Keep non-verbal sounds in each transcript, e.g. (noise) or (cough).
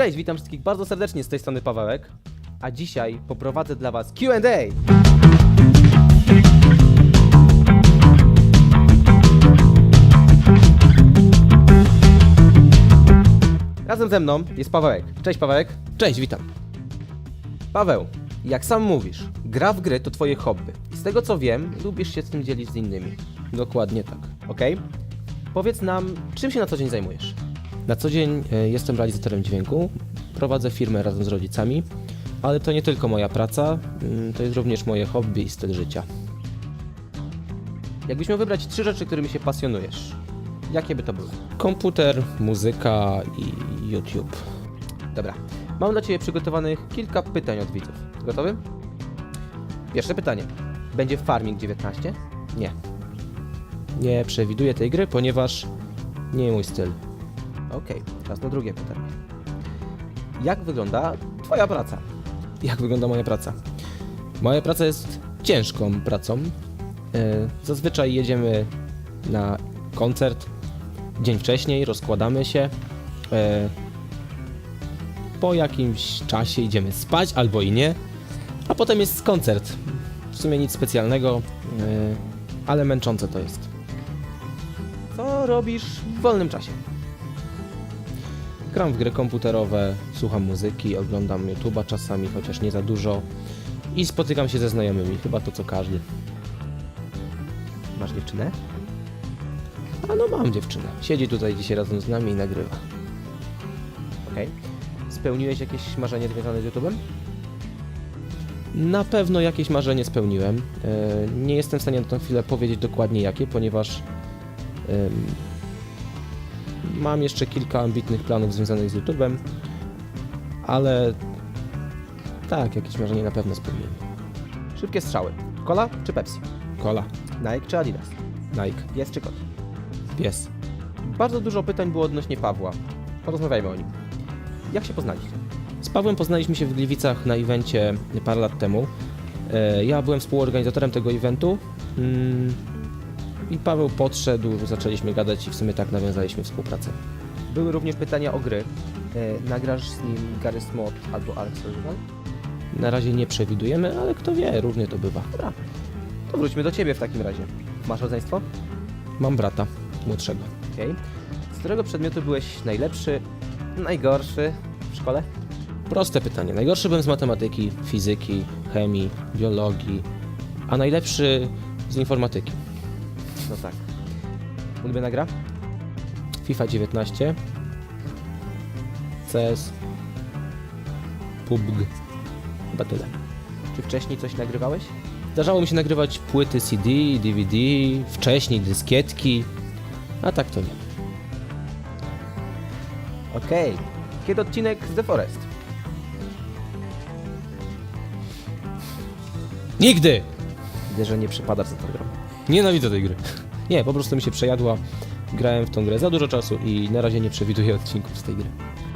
Cześć, witam wszystkich bardzo serdecznie z tej strony Pawełek, a dzisiaj poprowadzę dla Was Q&A. Razem ze mną jest Pawełek. Cześć Pawełek. Cześć, witam. Paweł, jak sam mówisz, gra w gry to twoje hobby. I z tego co wiem, lubisz się z tym dzielić z innymi. Dokładnie tak. Okej? Powiedz nam, czym się na co dzień zajmujesz? Na co dzień e, jestem realizatorem dźwięku, prowadzę firmę razem z rodzicami, ale to nie tylko moja praca, mm, to jest również moje hobby i styl życia. Jakbyś miał wybrać trzy rzeczy, którymi się pasjonujesz, jakie by to były? Komputer, muzyka i YouTube. Dobra, mam dla Ciebie przygotowanych kilka pytań od widzów. Gotowy? Pierwsze pytanie. Będzie Farming 19? Nie. Nie przewiduję tej gry, ponieważ nie mój styl. Okej, czas na drugie pytanie. Jak wygląda Twoja praca? Jak wygląda moja praca? Moja praca jest ciężką pracą. E, Zazwyczaj jedziemy na koncert dzień wcześniej, rozkładamy się. E, Po jakimś czasie idziemy spać albo i nie, a potem jest koncert. W sumie nic specjalnego, e, ale męczące to jest. Co robisz w wolnym czasie? Gram w gry komputerowe, słucham muzyki, oglądam YouTube'a czasami, chociaż nie za dużo. I spotykam się ze znajomymi, chyba to co każdy. Masz dziewczynę? A no mam dziewczynę. Siedzi tutaj dzisiaj razem z nami i nagrywa. Okej. Spełniłeś jakieś marzenie związane z YouTube'em? Na pewno jakieś marzenie spełniłem. E, Nie jestem w stanie na tę chwilę powiedzieć dokładnie jakie, ponieważ em, mam jeszcze kilka ambitnych planów związanych z YouTube'em, ale tak, jakieś marzenie na pewno spełniłem. Szybkie strzały. Cola czy Pepsi? Cola. Nike czy Adidas? Nike. Pies czy kot? Pies. Bardzo dużo pytań było odnośnie Pawła. Porozmawiajmy o nim. Jak się poznaliście? Z Pawłem poznaliśmy się w Gliwicach na evencie parę lat temu. E, Ja byłem współorganizatorem tego eventu. Mm, I Paweł podszedł, zaczęliśmy gadać i w sumie tak nawiązaliśmy współpracę. Były również pytania o gry. E, nagrasz z nim Garry's Mod albo Ark Survival? Na razie nie przewidujemy, ale kto wie, różnie to bywa. Dobra. To wróćmy do ciebie w takim razie. Masz rodzeństwo? Mam brata, młodszego. Okej. Z którego przedmiotu byłeś najlepszy, najgorszy w szkole? Proste pytanie. Najgorszy byłem z matematyki, fizyki, chemii, biologii, a najlepszy z informatyki. No tak. Ulubiona gra? FIFA 19, CS, PUBG. Chyba tyle. Czy wcześniej coś nagrywałeś? Zdarzało mi się nagrywać płyty CD, DVD, wcześniej dyskietki, a tak to nie. Okej. Kiedy odcinek z The Forest? Nigdy! Widzę, że nie przypadasz za tą grą. Nienawidzę tej gry. Nie, po prostu mi się przejadła. Grałem w tą grę za dużo czasu i na razie nie przewiduję odcinków z tej gry.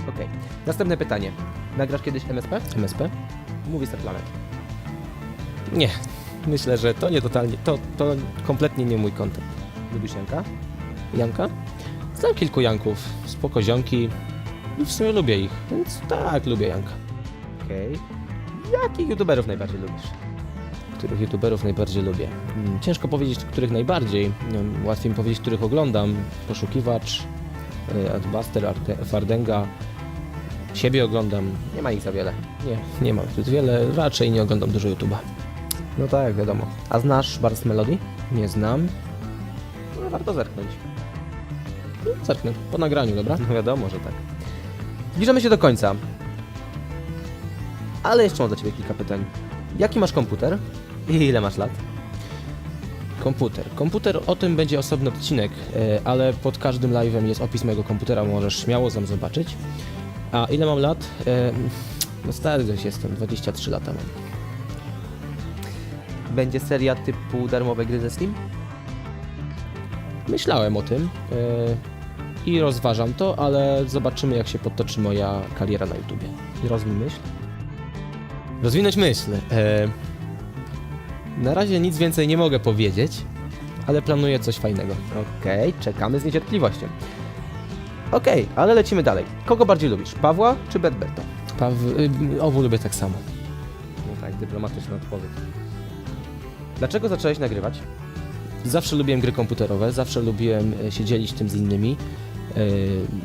Okej. Następne pytanie. Nagrasz kiedyś MSP? MSP? Mówi Planet. Nie. Myślę, że to nie totalnie, to, to kompletnie nie mój kontent. Lubisz Janka? Janka? Znam kilku Janków, spoko ziomki i w sumie lubię ich, więc tak, lubię Janka. Okej. Jakich youtuberów najbardziej lubisz? Których youtuberów najbardziej lubię? Mm, Ciężko powiedzieć, których najbardziej. Łatwiej mi powiedzieć, których oglądam. Poszukiwacz, y, Adbuster, Fardenga. Siebie oglądam. Nie ma ich za wiele. Nie, nie mam zbyt wiele. Raczej nie oglądam dużo YouTube'a. No tak, wiadomo. A znasz Bars Melody? Nie znam. No, warto zerknąć. No, zerknę. Po nagraniu, dobra? No wiadomo, że tak. Zbliżamy się do końca. Ale jeszcze mam do Ciebie kilka pytań. Jaki masz komputer? I ile masz lat? Komputer. Komputer, o tym będzie osobny odcinek, e, ale pod każdym live'em jest opis mojego komputera, możesz śmiało tam zobaczyć. A ile mam lat? E, No stary dość jestem, 23 lata mam. Będzie seria typu darmowe gry ze Steam? Myślałem o tym e, i rozważam to, ale zobaczymy jak się potoczy moja kariera na YouTubie. Rozwij myśl. Rozwinąć myśl. Na razie nic więcej nie mogę powiedzieć, ale planuję coś fajnego. Okej, czekamy z niecierpliwością. Okej, ale lecimy dalej. Kogo bardziej lubisz, Pawła czy Bedberta? Paw... y, Obu lubię tak samo. No tak, dyplomatyczna odpowiedź. Dlaczego zacząłeś nagrywać? Zawsze lubiłem gry komputerowe, zawsze lubiłem e, się dzielić tym z innymi. E,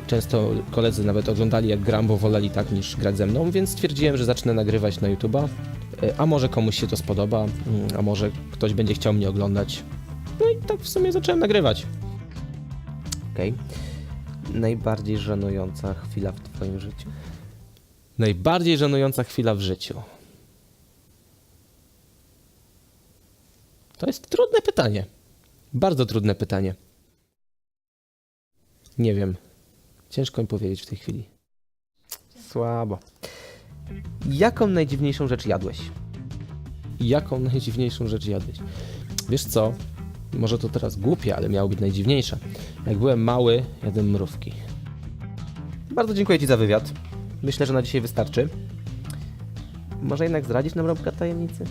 Często koledzy nawet oglądali jak gram, bo woleli tak niż grać ze mną, więc stwierdziłem, że zacznę nagrywać na YouTube'a. A może komuś się to spodoba, mm, a może ktoś będzie chciał mnie oglądać. No i tak w sumie zacząłem nagrywać. Okej. Najbardziej żenująca chwila w twoim życiu? Najbardziej żenująca chwila w życiu. To jest trudne pytanie. Bardzo trudne pytanie. Nie wiem. Ciężko mi powiedzieć w tej chwili. Słabo. Jaką najdziwniejszą rzecz jadłeś? Jaką najdziwniejszą rzecz jadłeś? Wiesz co? Może to teraz głupie, ale miało być najdziwniejsze. Jak byłem mały, jadłem mrówki. Bardzo dziękuję Ci za wywiad. Myślę, że na dzisiaj wystarczy. Może jednak zdradzić nam rąbka tajemnicy?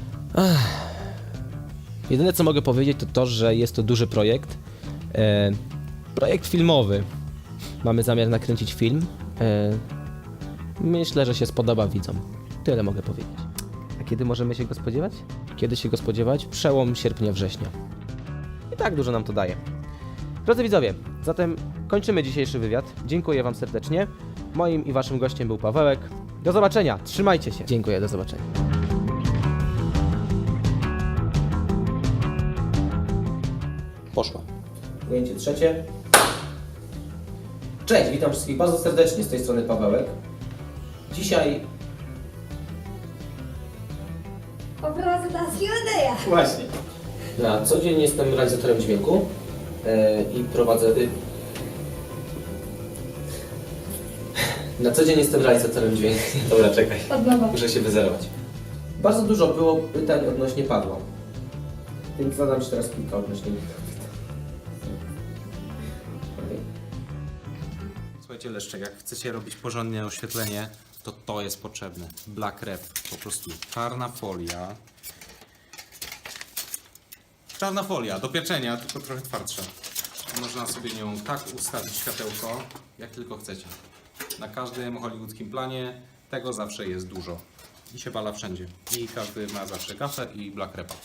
Jedyne co mogę powiedzieć to to, że jest to duży projekt. E, projekt filmowy. Mamy zamiar nakręcić film. E, myślę, że się spodoba widzom. Tyle mogę powiedzieć. A kiedy możemy się go spodziewać? Kiedy się go spodziewać? Przełom sierpnia-września. I tak dużo nam to daje. Drodzy widzowie, zatem kończymy dzisiejszy wywiad. Dziękuję Wam serdecznie. Moim i Waszym gościem był Pawełek. Do zobaczenia, trzymajcie się. Dziękuję, do zobaczenia. Poszło. Ujęcie trzecie. Cześć, witam wszystkich bardzo serdecznie z tej strony Pawełek. Dzisiaj Po prezentacji Odeja. Właśnie. Na co dzień jestem realizatorem dźwięku e, i prowadzę. y, Na co dzień jestem realizatorem dźwięku. (laughs) Dobra, czekaj. Od nowa. Muszę się wyzerować. Bardzo dużo było pytań odnośnie Pawła. Więc zadam Ci teraz kilka odnośnie nich. Okej. Słuchajcie, Leszczek, jak chcecie robić porządne oświetlenie, to to jest potrzebne. Black Rep, po prostu czarna folia. Czarna folia, do pieczenia, tylko trochę twardsza. Można sobie nią tak ustawić światełko, jak tylko chcecie. Na każdym hollywoodzkim planie tego zawsze jest dużo. I się bala wszędzie. I każdy ma zawsze gafę i Black Repa.